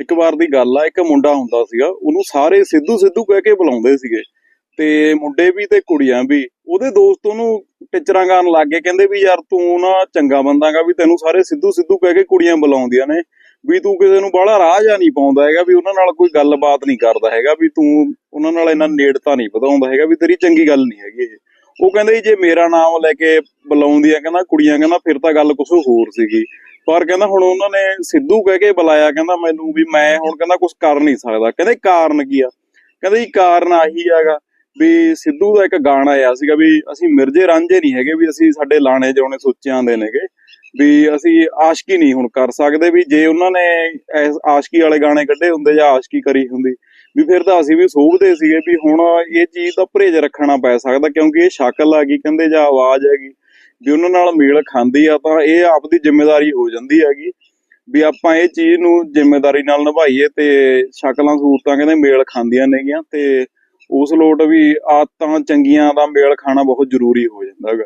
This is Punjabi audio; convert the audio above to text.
ਇੱਕ ਵਾਰ ਦੀ ਗੱਲ ਆ, ਇੱਕ ਮੁੰਡਾ ਹੁੰਦਾ ਸੀਗਾ, ਉਹਨੂੰ ਸਾਰੇ ਸਿੱਧੂ ਸਿੱਧੂ ਕਹਿ ਕੇ ਬੁਲਾਉਂਦੇ ਸੀਗੇ। ਤੇ ਮੁੰਡੇ ਵੀ ਤੇ ਕੁੜੀਆਂ ਵੀ, ਉਹਦੇ ਦੋਸਤ ਉਹਨੂੰ ਟਿਚਰਾਂ ਕਰਨ ਲੱਗ ਗਏ, ਕਹਿੰਦੇ ਵੀ ਯਾਰ ਤੂੰ ਨਾ ਚੰਗਾ ਬੰਦਾਗਾ ਵੀ ਤੈਨੂੰ ਸਾਰੇ ਸਿੱਧੂ ਸਿੱਧੂ ਕਹਿ ਕੇ ਕੁੜੀਆਂ ਬੁਲਾਉਂਦੀਆਂ ਨੇ, ਵੀ ਤੂੰ ਕਿਸੇ ਨੂੰ ਬਾਹਲਾ ਰਾਹ ਜਾਂ ਨਹੀਂ ਪਾਉਂਦਾ ਹੈਗਾ, ਵੀ ਉਹਨਾਂ ਨਾਲ ਕੋਈ ਗੱਲਬਾਤ ਨਹੀਂ ਕਰਦਾ ਹੈਗਾ, ਵੀ ਤੂੰ ਉਹਨਾਂ ਨਾਲ ਇੰਨਾ ਨੇੜਤਾ ਨਹੀਂ ਵਧਾਉਂਦਾ ਹੈਗਾ, ਵੀ ਤੇਰੀ ਚੰਗੀ ਗੱਲ ਨਹੀਂ ਹੈਗੀ ਇਹ। ਉਹ ਕਹਿੰਦੇ ਜੇ ਮੇਰਾ ਨਾਮ ਲੈ ਕੇ ਬੁਲਾਉਂਦੀਆਂ ਕਹਿੰਦਾ ਕੁੜੀਆਂ, ਕਹਿੰਦਾ ਫਿਰ ਤਾਂ ਗੱਲ ਕੁਝ ਹੋਰ ਸੀਗੀ। ਪਰ ਕਹਿੰਦਾ ਹੁਣ ਉਹਨਾਂ ਨੇ ਸਿੱਧੂ ਕਹਿ ਕੇ ਬੁਲਾਇਆ, ਕਹਿੰਦਾ ਮੈਨੂੰ ਵੀ ਮੈਂ ਹੁਣ ਕਹਿੰਦਾ ਕੁਝ ਕਰ ਨਹੀਂ ਸਕਦਾ। ਕਹਿੰਦੇ ਕਾਰਨ ਕੀ ਆ? ਕਹਿੰਦੇ ਜੀ, ਕਾਰਨ ਆਹੀ ਹੈਗਾ ਵੀ ਸਿੱਧੂ ਦਾ ਇੱਕ ਗਾਣਾ ਆਇਆ ਸੀਗਾ ਵੀ ਅਸੀਂ ਮਿਰਜੇ ਰਾਂਝੇ ਨਹੀਂ ਹੈਗੇ, ਵੀ ਅਸੀਂ ਸਾਡੇ ਲਾਣੇ ਜਾਉਣੇ ਸੋਚਿਆਂ ਦੇ ਨੇਗੇ, ਵੀ ਅਸੀਂ ਆਸ਼ਕੀ ਨਹੀਂ ਹੁਣ ਕਰ ਸਕਦੇ, ਵੀ ਜੇ ਉਹਨਾਂ ਨੇ ਆਸ਼ਕੀ ਵਾਲੇ ਗਾਣੇ ਕੱਢੇ ਹੁੰਦੇ ਜਾਂ ਆਸ਼ਕੀ ਕਰੀ ਹੁੰਦੀ ਵੀ ਫਿਰ ਤਾਂ ਅਸੀਂ ਵੀ ਸੋਚਦੇ ਸੀਗੇ ਵੀ ਹੁਣ ਇਹ ਚੀਜ਼ ਦਾ ਪਰਹੇਜ ਰੱਖਣਾ ਪੈ ਸਕਦਾ ਕਿਉਂਕਿ ਇਹ ਸ਼ਕਲ ਆ ਗਈ, ਕਹਿੰਦੇ ਜਾਂ ਆਵਾਜ਼ ਹੈਗੀ, ਵੀ ਉਹਨਾਂ ਨਾਲ ਮੇਲ ਖਾਂਦੀ ਆ ਤਾਂ ਇਹ ਆਪਦੀ ਜ਼ਿੰਮੇਵਾਰੀ ਹੋ ਜਾਂਦੀ ਹੈਗੀ, ਵੀ ਆਪਾਂ ਇਹ ਚੀਜ਼ ਨੂੰ ਜ਼ਿੰਮੇਵਾਰੀ ਨਾਲ ਨਿਭਾਈਏ ਤੇ ਸ਼ਕਲਾਂ ਸੂਰਤਾਂ ਕਹਿੰਦੇ ਮੇਲ ਖਾਂਦੀਆਂ ਨੇਗੀਆਂ ਤੇ ਉਸ ਲੋਟ ਵੀ ਆਦਤਾਂ ਚੰਗੀਆਂ ਦਾ ਮੇਲ ਖਾਣਾ ਬਹੁਤ ਜ਼ਰੂਰੀ ਹੋ ਜਾਂਦਾ ਹੈਗਾ।